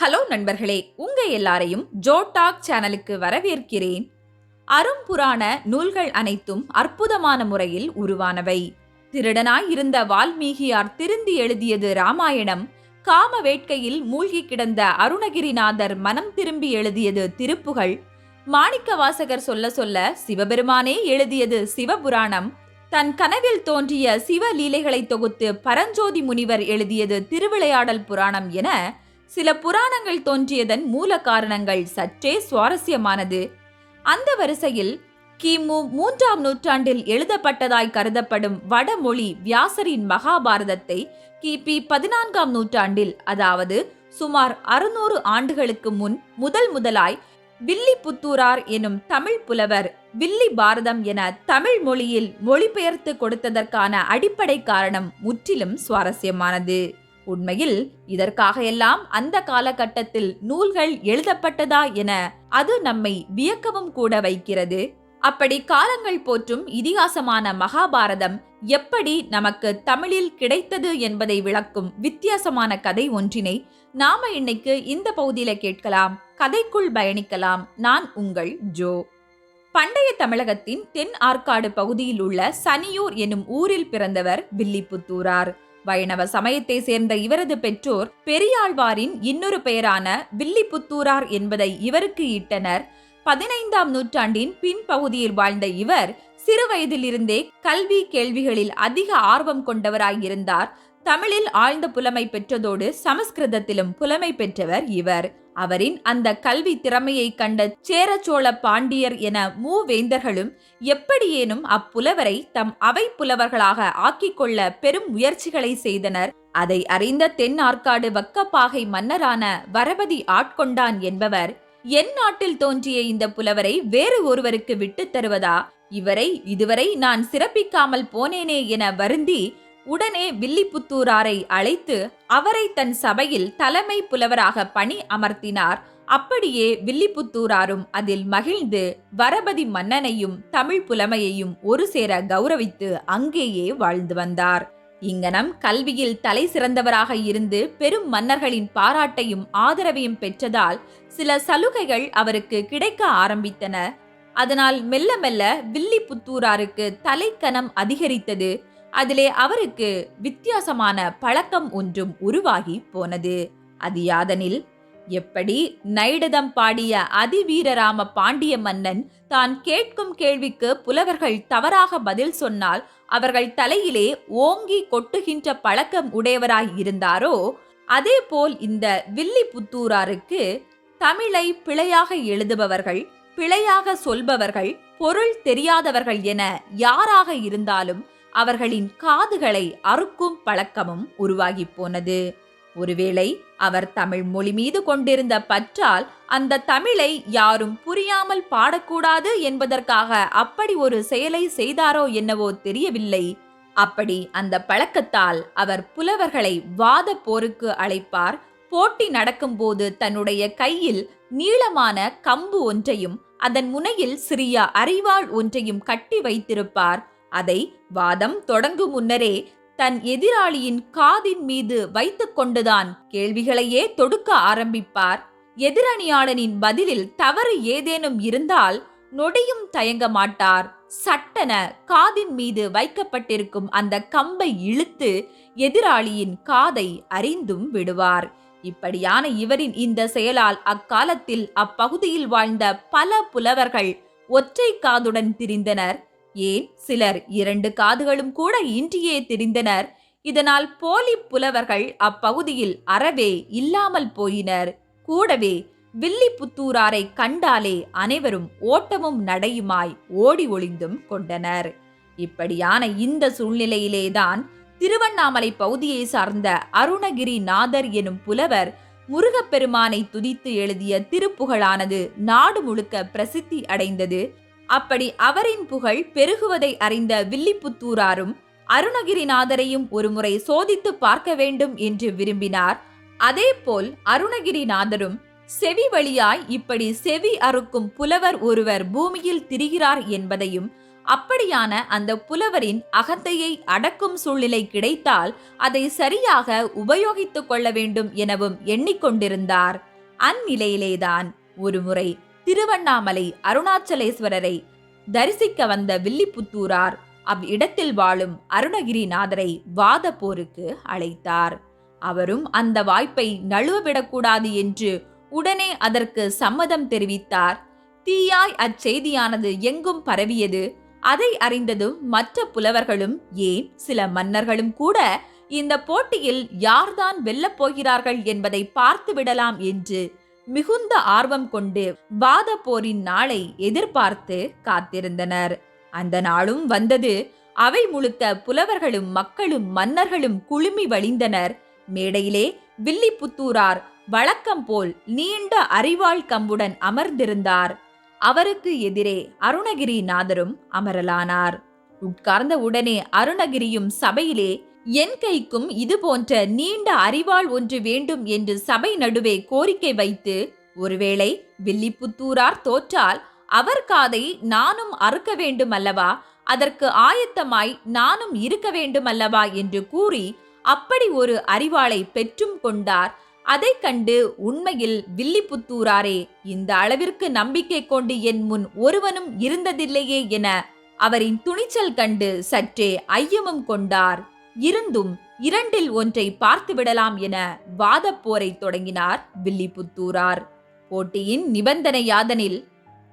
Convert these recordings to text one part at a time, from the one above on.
Hello நண்பர்களே உங்க எல்லாரையும் ஜோ டாக் சேனலுக்கு வரவேற்கிறேன். அரும்புராண நூல்கள் அனைத்தும் அற்புதமான முறையில் உருவானவை. திருடனாய் இருந்த வால்மீகியார் திருந்தி எழுதியது ராமாயணம். காம வேட்கையில் மூழ்கி கிடந்த அருணகிரிநாதர் மனம் திரும்பி எழுதியது திருப்புகழ் மாணிக்கவாசகர் சொல்ல சொல்ல சிவபெருமானே எழுதியது சிவபுராணம். தன் கனவில் தோன்றிய சிவ லீலைகளை தொகுத்து பரஞ்சோதி முனிவர் எழுதியது திருவிளையாடல் புராணம் என சில புராணங்கள் தோன்றியதன் மூல காரணங்கள் சற்றே சுவாரஸ்யமானது. அந்த வரிசையில் கிமு மூன்றாம் நூற்றாண்டில் எழுதப்பட்டதாய் கருதப்படும் வடமொழி வியாசரின் மகாபாரதத்தை கிபி பதினான்காம் நூற்றாண்டில் அதாவது சுமார் அறுநூறு ஆண்டுகளுக்கு முன் முதல் முதலாய் வில்லிபுத்தூரார் எனும் தமிழ் புலவர் வில்லி பாரதம் என தமிழ் மொழியில் மொழிபெயர்த்து கொடுத்ததற்கான அடிப்படை காரணம் முற்றிலும் சுவாரஸ்யமானது. உண்மையில் இதற்காக எல்லாம் அந்த காலகட்டத்தில் நூல்கள் எழுதப்பட்டதா என அது நம்மை வியக்கவும் கூட வைக்கிறது. அப்படி காலங்கள் போற்றும் இதிகாசமான மகாபாரதம் எப்படி நமக்கு தமிழில் கிடைத்தது என்பதை விளக்கும் வித்தியாசமான கதை ஒன்றினை நாம இன்னைக்கு இந்த பகுதியில கேட்கலாம். கதைக்குள் பயணிக்கலாம். நான் உங்கள் ஜோ. பண்டைய தமிழகத்தின் தென் ஆற்காடு பகுதியில் உள்ள சனியூர் எனும் ஊரில் பிறந்தவர் வில்லிபுத்தூரார். வைணவ சமயத்தை சேர்ந்த இவரது பெற்றோர் பெரியாழ்வாரின் இன்னொரு பெயரான வில்லிபுத்தூரார் என்பதை இவருக்கு இட்டனர். பதினைந்தாம் நூற்றாண்டின் பின்பகுதியில் வாழ்ந்த இவர் சிறு வயதிலிருந்தே கல்வி கேள்விகளில் அதிக ஆர்வம் கொண்டவராயிருந்தார் தமிழில் ஆழ்ந்த புலமை பெற்றதோடு சமஸ்கிருதத்திலும் புலமை பெற்றவர் இவர். அவரின் அந்த கல்வி திறமையை கண்ட சேரச்சோழ பாண்டியர் என மூவேந்தர்களும் எப்படியேனும் அப்புலவரை தம் அவை புலவர்களாக ஆக்கிக் கொள்ள பெரும் முயற்சிகளை செய்தனர். அதை அறிந்த தென் ஆற்காடு வக்கப்பாகை மன்னரான வரபதி ஆட்கொண்டான் என்பவர் என் நாட்டில் தோன்றிய இந்த புலவரை வேறு ஒருவருக்கு விட்டுத் தருவதா? இவரை இதுவரை நான் சிறப்பிக்காமல் போனேனே என வருந்தி உடனே வில்லிபுத்தூராரை அழைத்து அவரை தன் சபையில் தலைமை புலவராக பணி அமர்த்தினார். அப்படியே வில்லிபுத்தூராரும் அதில் மகிழ்ந்து வரபதி மன்னனையும் தமிழ் புலமையையும் ஒரு சேர கௌரவித்து அங்கேயே வாழ்ந்து வந்தார். இங்கனம் கல்வியில் தலை சிறந்தவராக இருந்து பெரும் மன்னர்களின் பாராட்டையும் ஆதரவையும் பெற்றதால் சில சலுகைகள் அவருக்கு கிடைக்க ஆரம்பித்தன. அதனால் மெல்ல மெல்ல வில்லிபுத்தூராருக்கு தலைக்கணம் அதிகரித்தது. அதிலே அவருக்கு வித்தியாசமான பழக்கம் ஒன்றும் உருவாகி போனது. அது யாதனில் எப்படி நைடதம் பாடிய அதிவீரராம பாண்டிய மன்னன் தான் கேட்கும் கேள்விக்கு புலவர்கள் தவறாக பதில் சொன்னால் அவர்கள் தலையிலே ஓங்கி கொட்டுகின்ற பழக்கம் உடையவராய் இருந்தாரோ அதேபோல் இந்த வில்லி புத்தூராருக்கு தமிழை பிழையாக எழுதுபவர்கள் பிழையாக சொல்பவர்கள் பொருள் தெரியாதவர்கள் என யாராக இருந்தாலும் அவர்களின் காதுகளை அறுக்கும் பழக்கமும் உருவாகி போனது. ஒருவேளை அவர் தமிழ் மொழி மீது கொண்டிருந்த பற்றால் அந்த தமிழை யாரும் புரியாமல் பாடக்கூடாது என்பதற்காக அப்படி ஒரு செயலை செய்தாரோ என்னவோ தெரியவில்லை. அப்படி அந்த பழக்கத்தால் அவர் புலவர்களை வாத போருக்கு அழைப்பார். போட்டி நடக்கும்போது தன்னுடைய கையில் நீளமான கம்பு ஒன்றையும் அதன் முனையில் சிறிய அறிவாள் ஒன்றையும் கட்டி வைத்திருப்பார். அதை வாதம் தொடங்கும் முன்னரே தன் எதிராளியின் காதின் மீது வைத்துக் கொண்டுதான் கேள்விகளையே தொடுக்க ஆரம்பிப்பார். எதிரணியாளனின் பதிலில் தவறு ஏதேனும் இருந்தால் நொடியும் தயங்க மாட்டார். சட்டென காதின் மீது வைக்கப்பட்டிருக்கும் அந்த கம்பை இழுத்து எதிராளியின் காதை அறிந்தும் விடுவார். இப்படியான இவரின் இந்த செயலால் அக்காலத்தில் அப்பகுதியில் வாழ்ந்த பல புலவர்கள் ஒற்றை காதுடன் திரிந்தனர். ஏன் சிலர் இரண்டு காதுகளும் கூட இன்றியே திரிந்தனர். இதனால் போலி புலவர்கள் அப்பகுதியில் அறவே இல்லாமல் போயினர். கூடவே வில்லிபுத்தூராரை கண்டாலே அனைவரும் ஓட்டமும் நடையுமாய் ஓடி ஒளிந்தும் கொண்டனர். இப்படியான இந்த சூழ்நிலையிலேதான் திருவண்ணாமலை பகுதியை சார்ந்த அருணகிரி நாதர் எனும் புலவர் முருகப்பெருமானை துதித்து எழுதிய திருப்புகழானது நாடு முழுக்க பிரசித்தி அடைந்தது. அப்படி அவரின் புகழ் பெருகுவதை அறிந்த வில்லிபுத்தூராரும் அருணகிரிநாதரையும் ஒருமுறை சோதித்து பார்க்க வேண்டும் என்று விரும்பினார். அதேபோல் அருணகிரிநாதரும் செவி வழியாய் இப்படி செவி அறுக்கும் புலவர் ஒருவர் பூமியில் திரிகிறார் என்பதையும் அப்படியான அந்த புலவரின் அகத்தையை அடக்கும் சூழ்நிலை கிடைத்தால் அதை சரியாக உபயோகித்துக் கொள்ள வேண்டும் எனவும் எண்ணிக்கொண்டிருந்தார் அந்நிலையிலேதான் ஒருமுறை திருவண்ணாமலை அருணாச்சலேஸ்வரரை தரிசிக்க வந்த வில்லிபுத்தூரார் அவ்விடத்தில் வாழும் அருணகிரிநாதரை வாத போருக்கு அழைத்தார். அவரும் அந்த வாய்ப்பை நழுவவிடக்கூடாது என்று உடனே அதற்கு சம்மதம் தெரிவித்தார். தீயாய் அச்செய்தியானது எங்கும் பரவியது. அதை அறிந்ததும் மற்ற புலவர்களும் ஏன் சில மன்னர்களும் கூட இந்த போட்டியில் யார்தான் வெல்லப் போகிறார்கள் என்பதை பார்த்து விடலாம் என்று மிகுந்த ஆர்வம் கொண்டு வாத போரின் நாளை எதிர்பார்த்து காத்திருந்தனர். அந்த நாளும் வந்தது. அவை முழுக்க புலவர்களும் மக்களும் மன்னர்களும் குழுமி வழிந்தனர். மேடையிலே வில்லிபுத்தூரார் வழக்கம் போல் நீண்ட அறிவாள் கம்புடன் அமர்ந்திருந்தார். அவருக்கு எதிரே அருணகிரிநாதரும் அமரலானார். உட்கார்ந்த உடனே அருணகிரியும் சபையிலே என் கைக்கும் இது போன்ற நீண்ட அறிவாள் ஒன்று வேண்டும் என்று சபை நடுவே கோரிக்கை வைத்து ஒருவேளை வில்லிபுத்தூரார் தோற்றால் அவர் காதை நானும் அறுக்க வேண்டும் அல்லவா அதற்கு ஆயத்தமாய் நானும் இருக்க வேண்டும் அல்லவா என்று கூறி அப்படி ஒரு அறிவாளை பெற்றும் கொண்டார். அதைக் கண்டு உண்மையில் வில்லிபுத்தூராரே இந்த அளவிற்கு நம்பிக்கை கொண்டு என் முன் ஒருவனும் இருந்ததில்லையே என அவரின் துணிச்சல் கண்டு சற்றே ஐயமும் கொண்டார். இருந்தும் இரண்டில் ஒன்றை பார்த்து விடலாம் என வாதப் போரை தொடங்கினார் வில்லிபுத்தூரார். போட்டியின் நிபந்தனை யாதனில்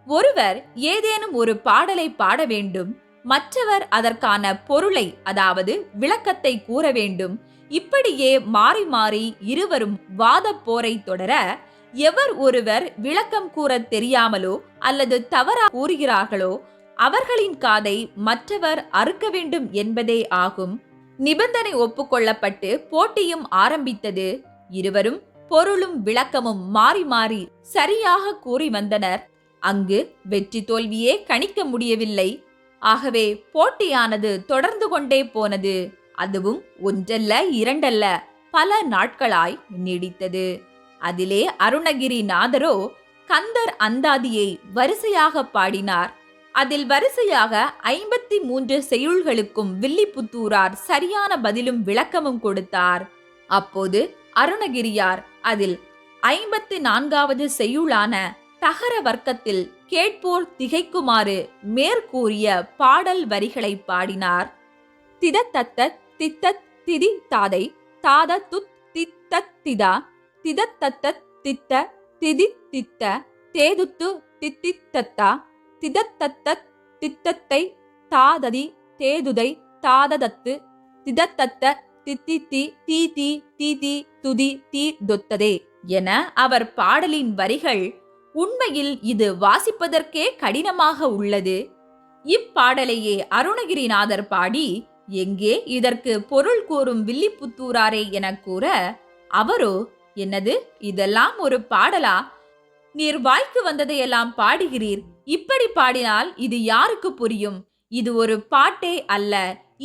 ஒருவர் ஏதேனும் ஒரு பாடலை பாட வேண்டும் மற்றவர் அதற்கான பொருளை அதாவது விளக்கத்தை கூற வேண்டும் இப்படியே மாறி மாறி இருவரும் வாதப்போரை தொடர எவர் ஒருவர் விளக்கம் கூற தெரியாமலோ அல்லது தவறா கூறுகிறார்களோ அவர்களின் காதை மற்றவர் அறுக்க வேண்டும் என்பதே ஆகும். நிபந்தனை ஒப்புக்கொள்ளப்பட்டு போட்டியும் ஆரம்பித்தது. இருவரும் பொருளும் விளக்கமும் மாறி மாறி சரியாக கூறி வந்தனர். அங்கு வெற்றி தோல்வியே கணிக்க முடியவில்லை. ஆகவே போட்டியானது தொடர்ந்து கொண்டே போனது. அதுவும் ஒன்றல்ல இரண்டல்ல பல நாட்களாய் நீடித்தது. அதிலே அருணகிரி நாதரோ கந்தர் அந்தாதியை வரிசையாக பாடினார். அதில் வரிசையாக ஐம்பத்தி மூன்று செய்யுள்களுக்கும் வில்லிபுத்தூரார் சரியான பதிலும் விளக்கமும் கொடுத்தார். அப்போது அருணகிரியார் அதில் ஐம்பத்தி நான்காவது செய்யுளான தகர வர்க்கத்தில் கேட்போர் திகைக்குமாறு மேற்கூறிய பாடல் வரிகளை பாடினார். திதத்தத்த தித்தத் திதி தாதை தாத துத் தித்தத் திதா திதத்தத்த தித்த திதி தித்த தேதுத்து தித்தித்தத்தா திதத்தத்தத் தித்தத்தை தாததி தேதுதை தாததத்து திதத்தத்த தித்தித்தி தீதி தீதி துதி தீ தொத்ததே என அவர் பாடலின் வரிகள் உண்மையில் இது வாசிப்பதற்கே கடினமாக உள்ளது. இப்பாடலையே அருணகிரிநாதர் பாடி எங்கே இதற்கு பொருள் கூறும் வில்லிப்புத்தூராரே என கூற அவரோ என்னது இதெல்லாம் ஒரு பாடலா? நீர் வாய்க்கு வந்ததையெல்லாம் பாடுகிறீர். இப்படி பாடினால் இது யாருக்கு புரியும்? இது ஒரு பாட்டே அல்ல.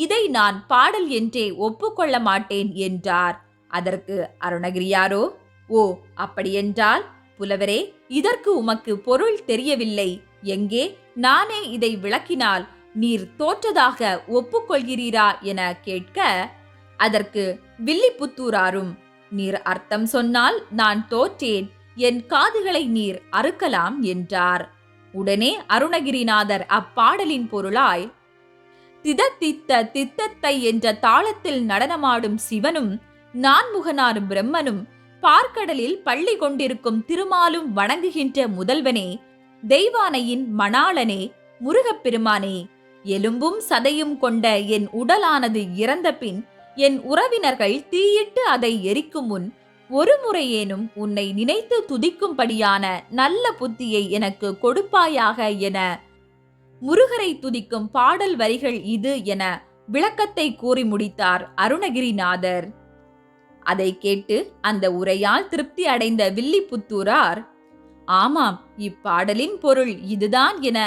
இதை நான் பாடல் என்றே ஒப்புக்கொள்ள மாட்டேன் என்றார். அதற்கு அருணகிரியாரோ ஓ அப்படியென்றால் புலவரே இதற்கு உமக்கு பொருள் தெரியவில்லை. எங்கே? நானே இதை விளக்கினால் நீர் தோற்றதாக ஒப்புக்கொள்கிறீரா என கேட்க அதற்கு வில்லிபுத்தூராரும் நீர் அர்த்தம் சொன்னால் நான் தோற்றேன். என் காதுகளை நீர் அறுக்கலாம் என்றார். உடனே அருணகிரிநாதர் அப்பாடலின் பொருளாய் திதத்தித்த தித்தத்தை என்ற தாளத்தில் நடனமாடும் சிவனும் நான்முகனார் பிரம்மனும் பார்க்கடலில் பள்ளி கொண்டிருக்கும் திருமாலும் வணங்குகின்ற முதல்வனே தெய்வானையின் மணாளனே முருகப்பெருமானே எலும்பும் சதையும் கொண்ட என் உடலானது இறந்த பின் என் உறவினர்கள் தீயிட்டு அதை எரிக்கும் முன் ஒரு முறையேனும் உன்னை நினைத்து துதிக்கும்படியான நல்ல புத்தியை எனக்கு கொடுப்பாயாக என. முருகரை துதிக்கும் பாடல் வரிகள் இது என விளக்கத்தை கூறி முடித்தார் அருணகிரிநாதர். அதை கேட்டு அந்த உரையால் திருப்தி அடைந்த வில்லிபுத்தூரார் ஆமாம் இப்பாடலின் பொருள் இதுதான் என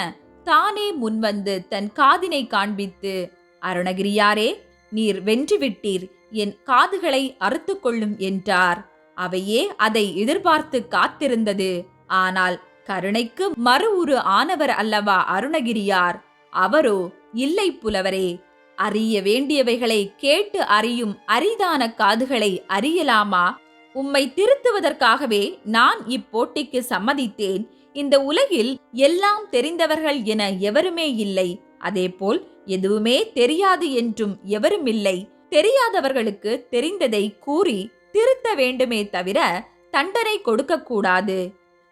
தானே முன்வந்து தன் காதினை காண்பித்து அருணகிரியாரே நீர் வென்றுவிட்டீர் என் காதுகளை அறுத்து கொள்ளும் என்றார். அவையே அதை எதிர்பார்த்து காத்திருந்தது. ஆனால் கருணைக்கு மறு ஒரு ஆனவர் அல்லவா அருணகிரியார்? அவரோ இல்லை புலவரே அறிய வேண்டியவைகளை கேட்டு அறியும் அரிதான காதுகளை அறியலாமா? உம்மை திருத்துவதற்காகவே நான் இப்போட்டிக்கு சம்மதித்தேன். இந்த உலகில் எல்லாம் தெரிந்தவர்கள் என எவருமே இல்லை. அதேபோல் எதுவுமே தெரியாது என்றும் எவருமில்லை தெரியாதவர்களுக்கு தெரிந்ததை கூறி திருத்த வேண்டுமே தவிர தண்டனை கொடுக்கக்கூடாது.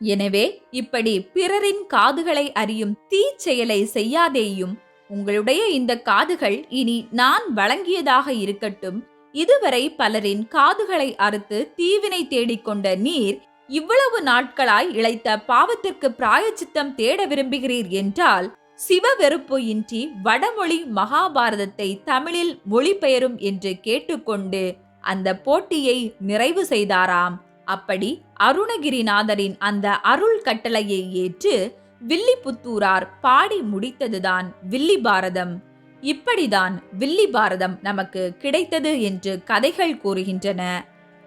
எனவே இப்படி பிறரின் காதுகளை அறியும் தீச்செயலை செய்யாதேயும் உங்களுடைய இந்த காதுகள் இனி நான் வழங்கியதாக இருக்கட்டும் இதுவரை பலரின் காதுகளை அறுத்து தீவினை தேடிக்கொண்ட நீர் இவ்வளவு நாட்களாய் இழைத்த பாவத்திற்கு பிராயச்சித்தம் தேட விரும்புகிறீர் என்றால் சிவ வெறுப்பு இன்றி வடமொழி மகாபாரதத்தை தமிழில் மொழிபெயரும் என்று கேட்டுக்கொண்டு அந்த போட்டியை நிறைவு செய்தாராம். அப்படி அருணகிரிநாதரின் அந்த அருள் கட்டளையை ஏற்று வில்லிபுத்தூரார் பாடி முடித்ததுதான் வில்லி பாரதம் இப்படிதான் வில்லி பாரதம் நமக்கு கிடைத்தது என்று கதைகள் கூறுகின்றன.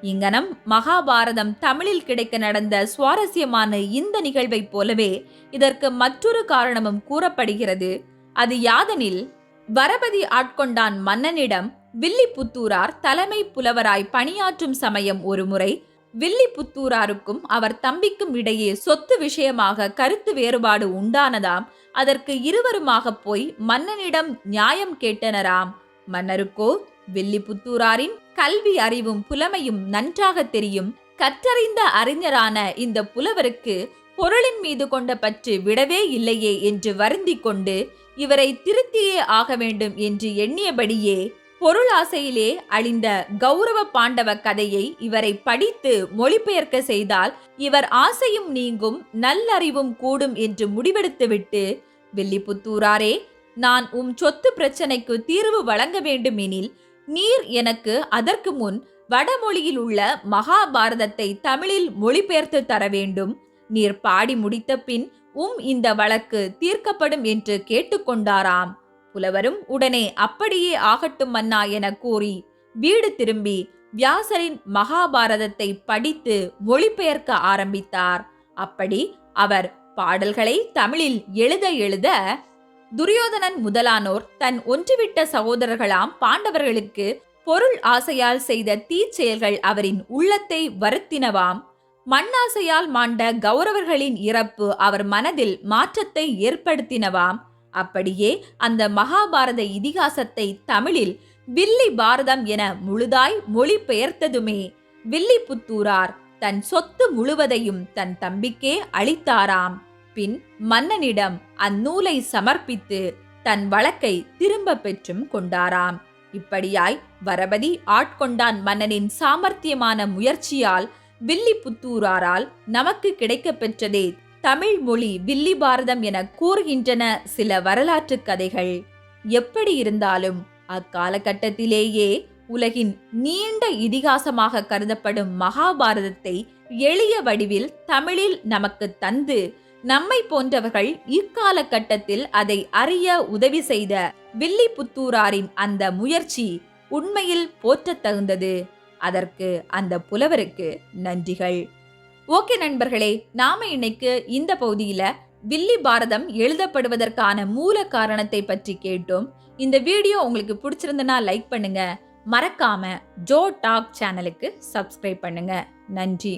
இங்கனம் மகாபாரதம் தமிழில் கிடைக்க நடந்த சுவாரஸ்யமான இந்த நிகழ்வைப் போலவே இதற்கு மற்றொரு காரணமும் கூறப்படுகிறது. அது யாதனில் வரபதி ஆட்கொண்டான் மன்னனிடம் வில்லிபுத்தூரார் தலைமை புலவராய் பணியாற்றும் சமயம் ஒருமுறை வில்லிபுத்தூராருக்கும் அவர் தம்பிக்கும் இடையே சொத்து விஷயமாக கருத்து வேறுபாடு உண்டானதாம். அதற்கு இருவருமாக போய் மன்னனிடம் நியாயம் கேட்டனராம். மன்னருக்கோ வில்லிபுத்தூராரின் கல்வி அறிவும் புலமையும் நன்றாக தெரியும். கற்றறிந்த அறிஞரான இந்த புலவருக்கு பொருளின் மீது கொண்ட பற்று விடவே இல்லையே என்று வருந்திக் கொண்டு இவரை திருத்தியே ஆக வேண்டும் என்று எண்ணியபடியே பொருளாசையிலே அழிந்த கௌரவ பாண்டவ கதையை இவரை படித்து மொழிபெயர்க்க செய்தால் இவர் ஆசையும் நீங்கும் நல்லறிவும் கூடும் என்று முடிவெடுத்துவிட்டு வில்லிபுத்தூராரே நான் உம் சொத்து பிரச்சனைக்கு தீர்வு வழங்க வேண்டுமெனில் நீர் எனக்கு அதற்கு முன் வடமொழியில் உள்ள மகாபாரதத்தை தமிழில் மொழிபெயர்த்து தர வேண்டும். நீர் பாடி முடித்த பின் உம் இந்த வழக்கு தீர்க்கப்படும் என்று கேட்டுக்கொண்டாராம் புலவரும் உடனே அப்படியே ஆகட்டும் மன்னா என கூறி வீடு திரும்பி வியாசரின் மகாபாரதத்தை படித்து மொழிபெயர்க்க ஆரம்பித்தார். அப்படி அவர் பாடல்களை தமிழில் எழுத எழுத துரியோதனன் முதலானோர் தன் ஒன்றுவிட்ட சகோதரர்களாம் பாண்டவர்களுக்கு பொருள் ஆசையால் செய்த தீச்செயல்கள் அவரின் உள்ளத்தை வருத்தினவாம். மண்ணாசையால் மாண்ட கௌரவர்களின் இறப்பு அவர் மனதில் மாற்றத்தை ஏற்படுத்தினவாம். அப்படியே அந்த மகாபாரத இதிகாசத்தை தமிழில் வில்லி பாரதம் என முழுதாய் மொழிபெயர்த்ததுமே. வில்லிபுத்தூரார் தன் சொத்து முழுவதையும் தன் தம்பிக்கே அளித்தாராம். பின் மன்னனிடம் அந்நூலை சமர்ப்பித்து தன் வழக்கை திரும்ப பெற்றும் கொண்டாராம். இப்படியாய் வரபதி ஆட்கொண்டான் மன்னனின் சாமர்த்தியமான முயற்சியால் வில்லிபுத்தூராரால் நமக்கு கிடைக்கப் பெற்றதே தமிழ் மொழி வில்லி பாரதம் என கூறுகின்றன சில வரலாற்று கதைகள். எப்படி இருந்தாலும் அக்காலகட்டத்திலேயே உலகின் நீண்ட இதிகாசமாக கருதப்படும் மகாபாரதத்தை எளிய வடிவில் தமிழில் நமக்கு தந்து நம்மை போன்றவர்கள் இக்காலகட்டத்தில் அதை அறிய உதவி செய்த வில்லிபுத்தூராரின் அந்த முயற்சி உண்மையில் போற்றத் தகுந்தது அதற்கு அந்த புலவருக்கு நன்றிகள். ஓகே நண்பர்களே நாம இன்னைக்கு இந்த பகுதியில வில்லி பாரதம் எழுதப்படுவதற்கான மூல காரணத்தை பற்றி கேட்டோம். இந்த வீடியோ உங்களுக்கு பிடிச்சிருந்தனா லைக் பண்ணுங்க. மறக்காம ஜோ டாக் சேனலுக்கு சப்ஸ்கிரைப் பண்ணுங்க. நன்றி.